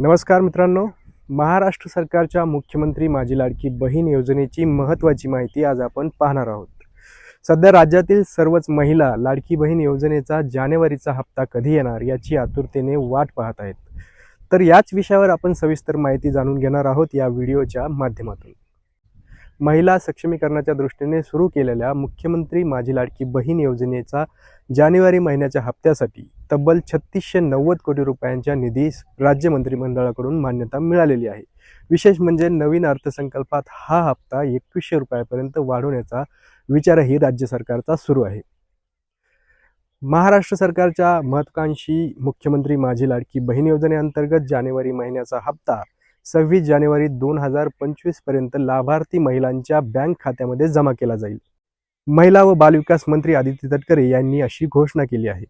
नमस्कार मित्रांनो. महाराष्ट्र सरकारच्या मुख्यमंत्री माझी लाडकी बहीण योजनेची महत्त्वाची माहिती आज आपण पाहणार आहोत. सध्या राज्यातील सर्वच महिला लाडकी बहीण योजनेचा जानेवारीचा हप्ता कधी येणार याची आतुरतेने वाट पाहत आहेत. तर याच विषयावर आपण सविस्तर माहिती जाणून घेणार आहोत या व्हिडिओच्या माध्यमातून. महिला सक्षमीकरणाच्या दृष्टीने सुरू केलेल्या मुख्यमंत्री माझी लाडकी बहीण योजनेचा जानेवारी महिन्याच्या हप्त्यासाठी तब्बल छत्तीसशे नव्वद कोटी रुपयांच्या निधीस राज्य मंत्रिमंडळाकडून मान्यता मिळालेली आहे. विशेष म्हणजे नवीन अर्थसंकल्पात हा हप्ता एकवीसशे रुपयापर्यंत वाढवण्याचा विचारही राज्य सरकारचा सुरू आहे. महाराष्ट्र सरकारच्या महत्वाकांक्षी मुख्यमंत्री माझी लाडकी बहीण योजनेअंतर्गत जानेवारी महिन्याचा हप्ता सव्वीस जानेवारी दोन हजार पंचवीसपर्यंत लाभार्थी महिलांच्या बँक खात्यामध्ये जमा केला जाईल. महिला व बालविकास मंत्री आदित्य तटकरे यांनी अशी घोषणा केली आहे.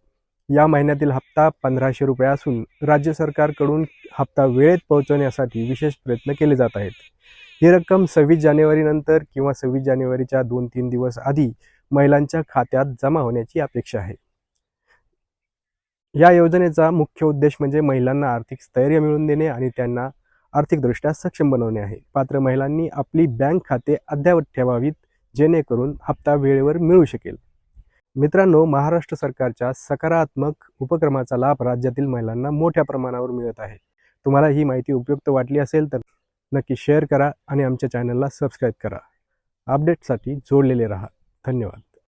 या महिन्यातील हप्ता पंधराशे रुपये असून राज्य सरकारकडून हप्ता वेळेत पोहोचवण्यासाठी विशेष प्रयत्न केले जात आहेत. ही रक्कम सव्वीस जानेवारीनंतर किंवा सव्वीस जानेवारीच्या दोन तीन दिवस आधी महिलांच्या खात्यात जमा होण्याची अपेक्षा आहे. या योजनेचा मुख्य उद्देश म्हणजे महिलांना आर्थिक स्थैर्य मिळवून देणे आणि त्यांना आर्थिकदृष्ट्या सक्षम बनवणे आहे. पात्र महिलांनी आपली बँक खाते अद्ययावत ठेवावीत जेणेकरून हप्ता वेळेवर मिळू शकेल. मित्रांनो महाराष्ट्र सरकारच्या सकारात्मक उपक्रमाचा लाभ राज्यातील महिलांना मोठ्या प्रमाणावर मिळत आहे. तुम्हाला ही माहिती उपयुक्त वाटली असेल तर नक्की शेअर करा आणि आमच्या चॅनलला सबस्क्राईब करा. अपडेटसाठी जोडलेले राहा. धन्यवाद.